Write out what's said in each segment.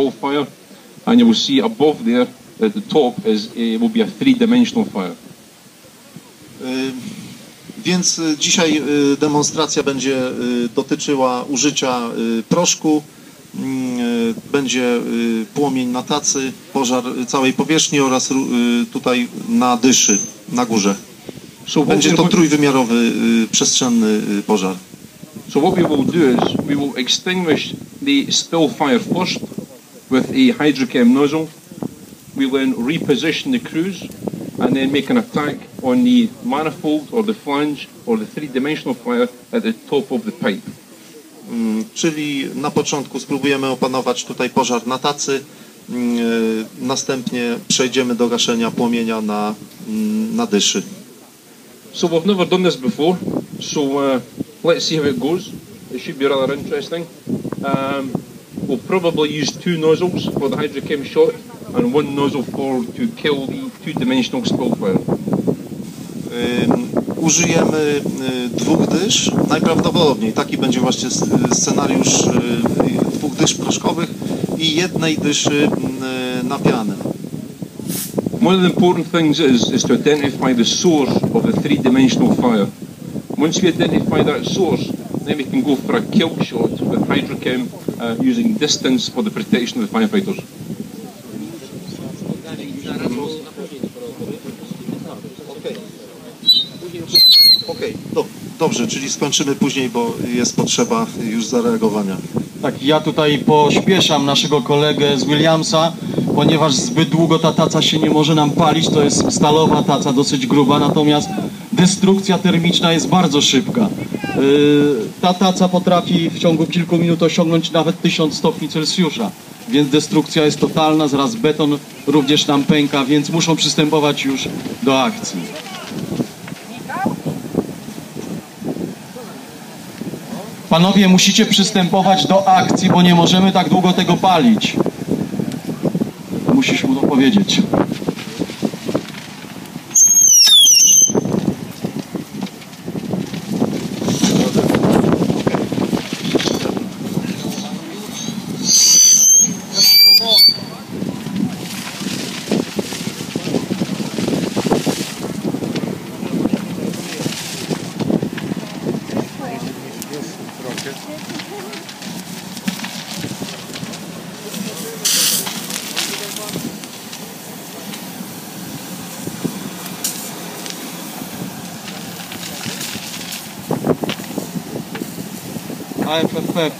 small fire, and you will see above there at the top is uh, will be a three-dimensional fire. Więc y, dzisiaj y, demonstracja będzie y, dotyczyła użycia proszku, Mm, będzie płomień na tacy, pożar całej powierzchni oraz tutaj na dyszy, na górze. Będzie to trójwymiarowy, przestrzenny pożar. so what we will do is we will extinguish the still fire first with a hydrochem nozzle. We'll then reposition the cruise and then make an attack on the manifold or the flange or the three-dimensional fire at the top of the pipe. Mm, Czyli na początku spróbujemy opanować tutaj pożar na tacy, mm, y, następnie przejdziemy do gaszenia płomienia na, mm, na dyszy. So we've never done this before, so uh, let's see how it goes. It should be rather interesting. Um, probably use two nozzles for the hydrochem shot and one nozzle for to kill the two-dimensional spill fire. Ym, Użyjemy dwóch dysz, najprawdopodobniej taki będzie właśnie scenariusz dwóch dysz proszkowych i jednej dyszy na pianę. One of the important things is, is to identify the source of the three-dimensional fire. Once we identify that source, then we can go for a kill shot with hydrochem uh, using distance for the protection of the firefighters. Okej, do, dobrze, czyli skończymy później, bo jest potrzeba już zareagowania. Tak, ja tutaj pośpieszam naszego kolegę z Williamsa, ponieważ zbyt długo ta taca się nie może nam palić. To jest stalowa taca, dosyć gruba, natomiast destrukcja termiczna jest bardzo szybka. Yy, ta taca potrafi w ciągu kilku minut osiągnąć nawet 1000 stopni Celsjusza, więc destrukcja jest totalna, zaraz beton również nam pęka, więc muszą przystępować już do akcji. Panowie, musicie przystępować do akcji, bo nie możemy tak długo tego palić. Musisz mu to powiedzieć. I prefer.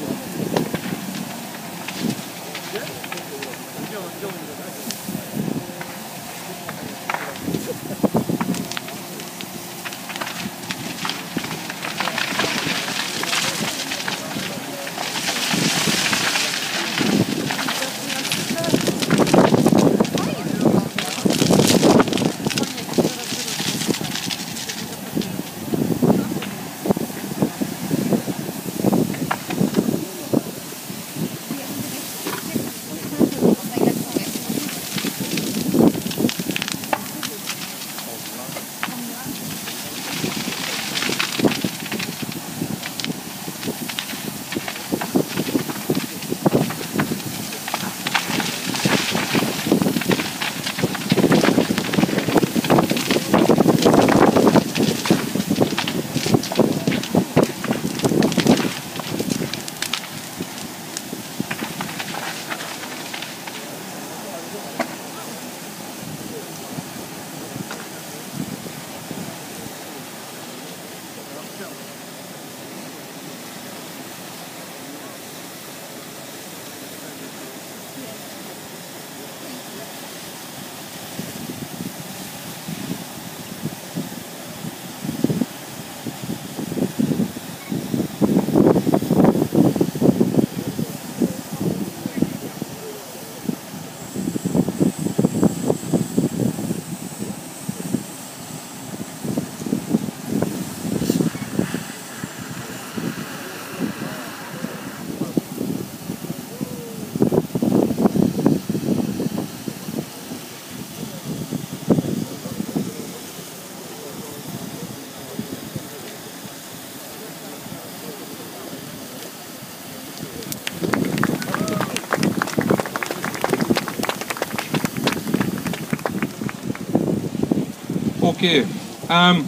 Okay. Um,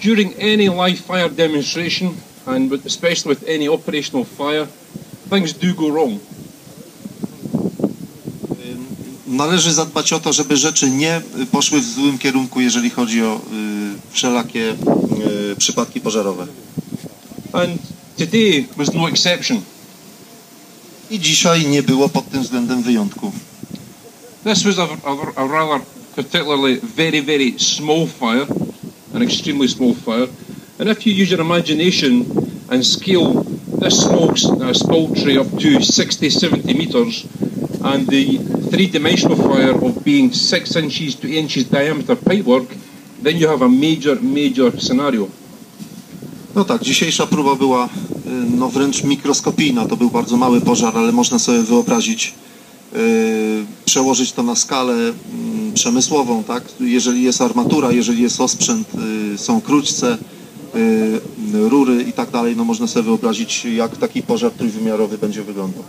during any live fire demonstration, and with, especially with any operational fire, things do go wrong. Należy zadbać o to, żeby rzeczy nie poszły w złym kierunku, jeżeli chodzi o y, wszelakie y, przypadki pożarowe. And today was no exception. I dzisiaj nie było pod tym względem wyjątku. This was a, a, a rather particularly very, very small fire, an extremely small fire. And if you use your imagination and scale this small uh, poultry up to 60, 70 metres, and the three-dimensional fire of being six inches to eight inches diameter pipework, then you have a major, major scenario. No tak, dzisiejsza próba była no wręcz mikroskopijna. To był bardzo mały pożar, ale można sobie wyobrazić, przełożyć to na skalę mm, przemysłową, tak? Jeżeli jest armatura, jeżeli jest osprzęt, y, są króćce, y, rury i tak dalej, no można sobie wyobrazić, jak taki pożar trójwymiarowy będzie wyglądał.